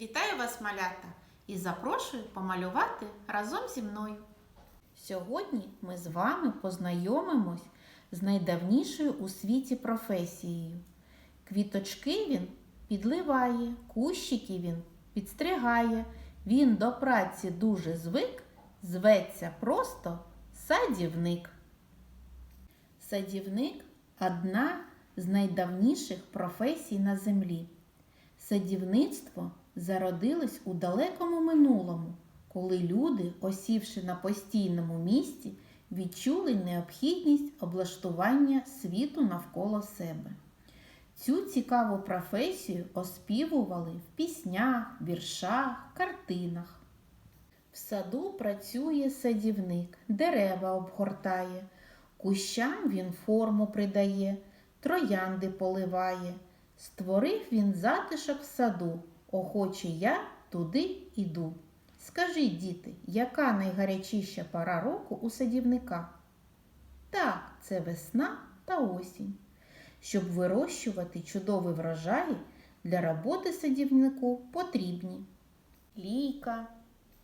Вітаю вас, малята, і запрошую помалювати разом зі мною. Сьогодні ми з вами познайомимось з найдавнішою у світі професією. Квіточки він підливає, кущики він підстригає. Він до праці дуже звик, зветься просто садівник. Садівник одна з найдавніших професій на землі. Садівництво зародилось у далекому минулому, коли люди, осівши на постійному місці, відчули необхідність облаштування світу навколо себе. Цю цікаву професію оспівували в піснях, віршах, картинах. В саду працює садівник, дерева обгортає, кущам він форму придає, троянди поливає. Створив він затишок в саду, охоче я туди іду. Скажіть, діти, яка найгарячіша пора року у садівника? Так, це весна та осінь. Щоб вирощувати чудові врожаї, для роботи садівнику потрібні лійка,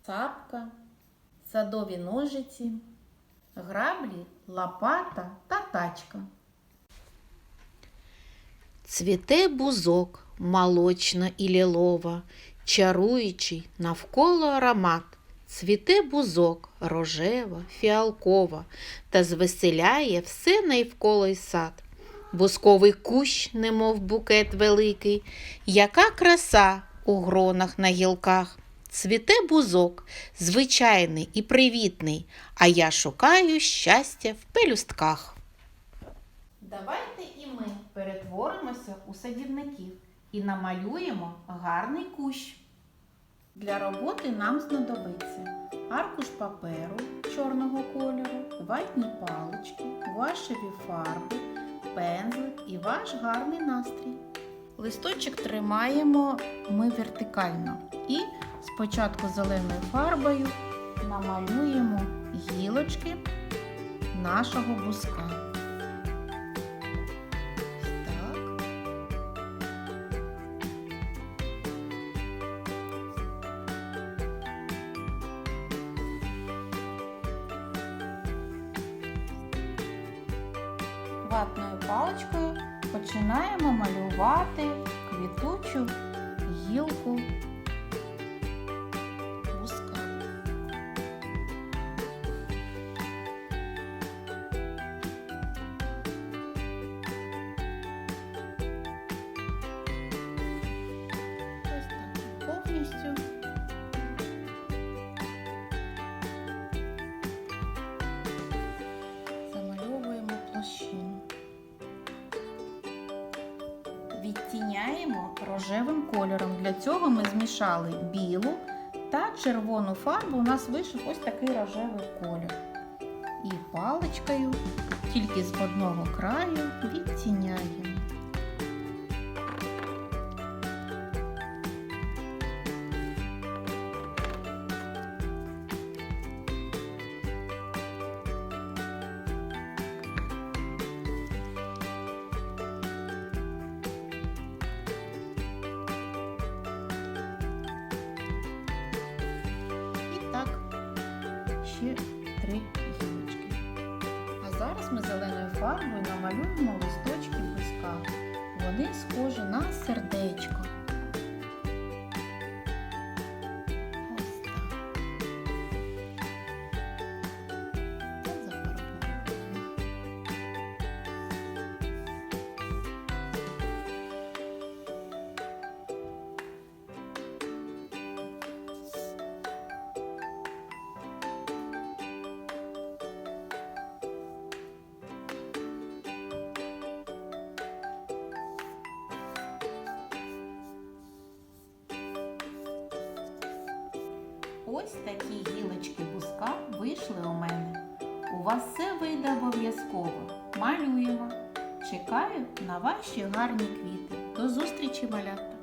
цапка, садові ножиці, граблі, лопата та тачка. Цвіте бузок молочно і лілова, чаруючий навколо аромат. Цвіте бузок рожева, фіалкова, та звеселяє все навколо й сад. Бузковий кущ, немов букет великий, яка краса у гронах на гілках. Цвіте бузок, звичайний і привітний, а я шукаю щастя в пелюстках. Давайте і ми перетворимося у садівників і намалюємо гарний кущ. Для роботи нам знадобиться аркуш паперу чорного кольору, ватні палички, гуашеві фарби, пензлик і ваш гарний настрій. Листочок тримаємо ми вертикально і спочатку зеленою фарбою намалюємо гілочки нашого бузка. Ватною паличкою починаємо малювати квітучу гілку Відтіняємо рожевим кольором. Для цього ми змішали білу та червону фарбу. У нас вийшов ось такий рожевий кольор. І паличкою тільки з одного краю відтіняємо. Ще три гілочки. А зараз ми зеленою фарбою намалюємо листочки бузка. Вони схожі на сердечко. Ось такі гілочки бузка вийшли у мене. У вас все вийде обов'язково. Малюємо. Чекаю на ваші гарні квіти. До зустрічі, малята!